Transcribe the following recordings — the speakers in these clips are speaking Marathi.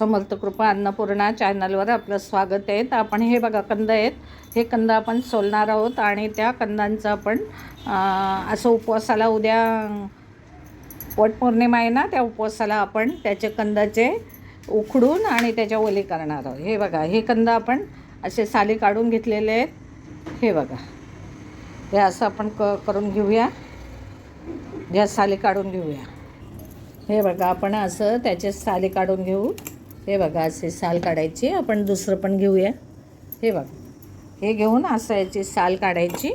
समर्थ कृपा अन्नपूर्णा चॅनलवर आपलं स्वागत आहे. तर आपण हे बघा कंद आहेत. हे कंद आपण सोलणार आहोत आणि त्या कंदांचं आपण असं उपवासाला उद्या वटपौर्णिमा आहे ना त्या उपवासाला आपण त्याचे कंदाचे उखडून आणि त्याच्या ओली करणार आहोत. हे बघा हे कंद आपण असे साली काढून घेतलेले आहेत. हे बघा हे असं आपण क करून घेऊया. ह्या साली काढून घेऊया. हे बघा आपण असं त्याचे साली काढून घेऊ. हे बघा असे साल काढायची. आपण दुसरं पण घेऊया. हे बघा हे घेऊन असं याची साल काढायची.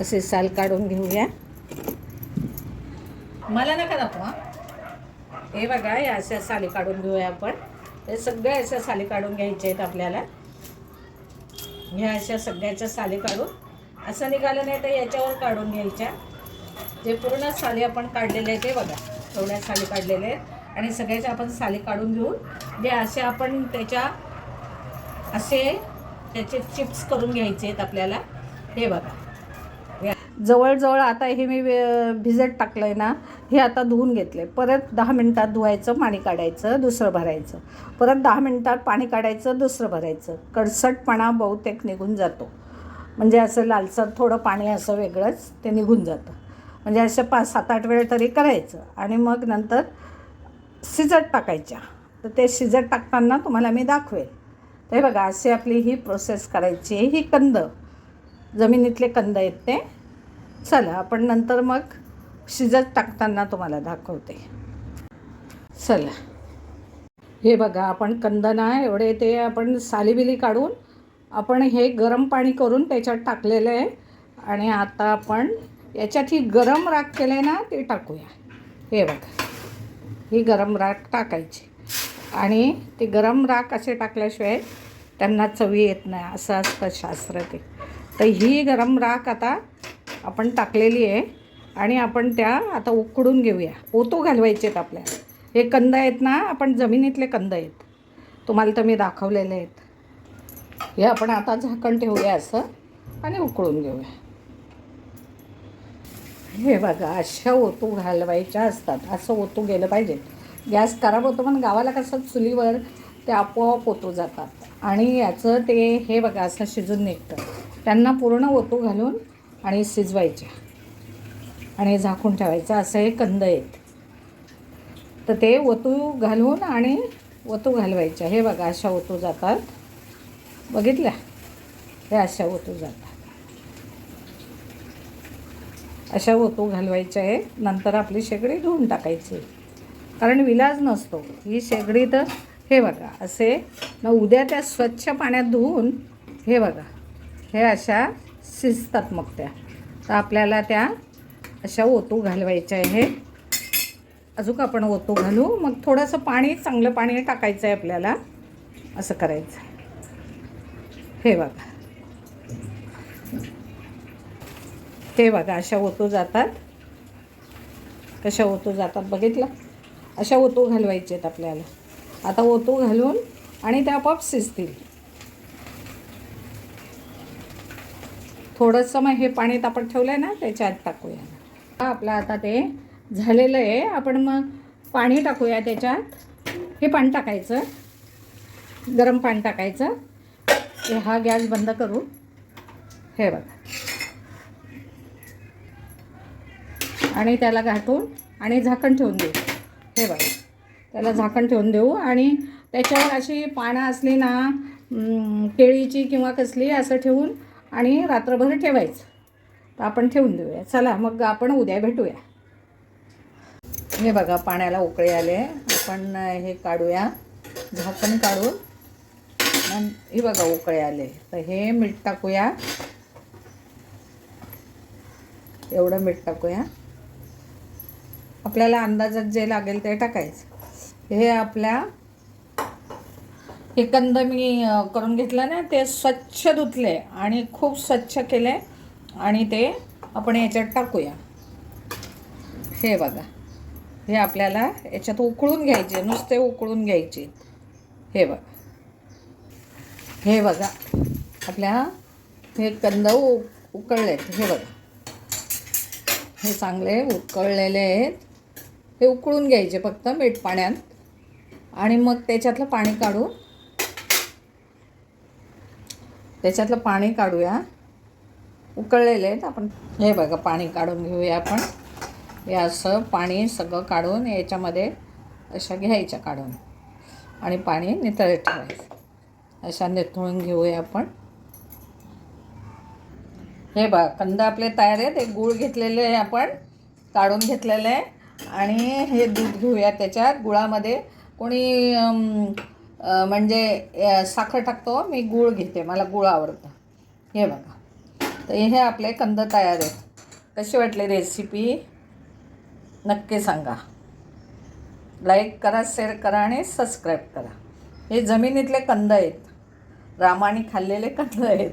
असे साल काढून घेऊया. मला नका दाखवा हे. बघा या अशा साली काढून घेऊया आपण. हे सगळ्या अशा साली काढून घ्यायच्या आहेत आपल्याला. ह्या अशा सगळ्याच्या साली काढून. असं निघालं नाही तर याच्यावर काढून घ्यायच्या. जे पूर्ण साली आपण काढलेले आहेत ते बघा. एवढ्या साली काढलेले आहेत. आणि सगळ्याच्या आपण साली काढून घेऊन जे असे आपण त्याच्या असे त्याचे चिप्स करून घ्यायचे आहेत आपल्याला. हे बघा. जवळजवळ आता हे मी भिजत टाकलं आहे ना हे आता धुवून घेतले परत दहा मिनटात धुवायचं पाणी काढायचं दुसरं भरायचं. परत दहा मिनटात पाणी काढायचं दुसरं भरायचं. कडसटपणा बहुतेक निघून जातो. म्हणजे असं लालसर थोडं पाणी असं वेगळंच ते निघून जातं. म्हणजे असं पाच सात आठ वेळ तरी करायचं. आणि मग नंतर शिजत टाकायच्या. तर ते शिजत टाकताना तुम्हाला मी दाखवेल. ते बघा अशी आपली ही प्रोसेस करायची आहे. ही कंद. जमिनीतले कंद आहेत ते. चला आपण नंतर मग शिजत टाकताना तुम्हाला दाखवते. चला. हे बघा आपण कंद ना एवढे ते आपण सालीबिली काढून आपण हे गरम पाणी करून त्याच्यात टाकलेलं आहे. आणि आता आपण याच्यात ही गरम राख केलं आहे ना ते टाकूया. हे बघा. ही गरम राख टाकायची. आणि ती गरम राख असे टाकल्याशिवाय त्यांना चवी येत नाही असं असतं शास्त्र ते. तर ही गरम राख आता आपण टाकलेली आहे. आणि आपण त्या आता उकडून घेऊया. ओतो घालवायचे आहेत आपल्याला. हे कंद आहेत ना आपण जमिनीतले कंद आहेत. तुम्हाला तर मी दाखवलेले आहेत. हे आपण आता झाकण ठेवूया असं आणि उकळून घेऊया. हे बघा अशा ओतू घालवायच्या असतात. असं ओतू गेलं पाहिजे. गॅस खराब होतो पण गावाला कसं चुलीवर ते आपोआप ओतू जातात. आणि याचं ते हे बघा असं शिजून निघतं. त्यांना पूर्ण ओतू घालून आणि शिजवायच्या. आणि झाकून ठेवायचं. असं हे कंद आहेत. तर ते ओतू घालून आणि ओतू घालवायच्या. हे बघा अशा ओतू जातात. बघितल्या? हे अशा ओतू जातात. अशा ओतू घालवायच्या आहे. नंतर आपली शेगडी धुवून टाकायची. कारण विलाज नसतो. ही शेगडी तर हे बघा असे न उद्या त्या स्वच्छ पाण्यात धुवून हे बघा हे अशा शिजतात मग त्या. तर आपल्याला त्या अशा ओतू घालवायच्या आहे. अजून आपण ओतू घालू. मग थोडंसं पाणी चांगलं पाणी टाकायचं आहे आपल्याला. असं करायचं. आहे हे बघा. हे बघा अशा ओतू जातात. कशा ओतू जातात बघितलं? अशा ओतू घालवायचे आहेत आपल्याला. आता ओतू घालून आणि त्या आपोआप शिजतील. थोडंसं मग हे पाणी आपण ठेवलं आहे ना त्याच्यात टाकूया. आपलं आता ते झालेलं आहे. आपण मग पाणी टाकूया त्याच्यात. हे पाणी टाकायचं. गरम पाणी टाकायचं. हा गॅस बंद करू. हे बघा. आणि त्याला घाटून आणि झाकण ठेवून देऊ. हे बघा. त्याला झाकण ठेवून देऊ आणि त्याच्यावर अशी पानं असली ना केळीची किंवा कसली असं ठेवून आणि रात्रभर ठेवायचं. तर आपण ठेवून देऊया. चला मग आपण उद्या भेटूया. हे बघा पाण्याला उकळे आले आपण हे काढूया. झाकण काढून. हे बघा उकळे आले तर हे मीठ टाकूया. एवढं मीठ टाकूया. आपल्याला अंदाजात जे लागेल ते टाकायचं. हे आपल्या हे कंद मी करून घेतलं ना ते स्वच्छ धुतले आणि खूप स्वच्छ केले आणि ते आपण याच्यात टाकूया. हे बघा. हे आपल्याला याच्यात उकळून घ्यायचे नुसते उकळून घ्यायचे. हे बघा. हे बघा. आपल्या हे कंद उकळले उकळलेत. हे बघा. हे चांगले उकळलेले आहेत. हे उकळून घ्यायचे फक्त मीठ पाण्यात. आणि मग त्याच्यातलं पाणी काढू. त्याच्यातलं पाणी काढूया. उकळलेले आहेत आपण. हे बघा पाणी काढून घेऊया आपण. हे असं पाणी सगळं काढून याच्यामध्ये अशा घ्यायच्या काढून. आणि पाणी नितळत ठेवायचं. अशा निथळून घेऊया आपण. हे बघा कंद आपले तयार आहेत. एक गूळ घेतलेले आहे आपण. काढून घेतलेले आहे. आणि हे दूध घेऊया त्याच्यात. गुळामध्ये कोणी म्हणजे साखर टाकतो मी गूळ घेते. मला गूळ आवडतं. हे बघा. तर हे आपले कंद तयार आहेत. कशी वाटली रेसिपी नक्की सांगा. लाईक करा शेअर करा आणि सबस्क्राईब करा. हे जमिनीतले कंद आहेत. रामाने खाल्लेले कंद आहेत.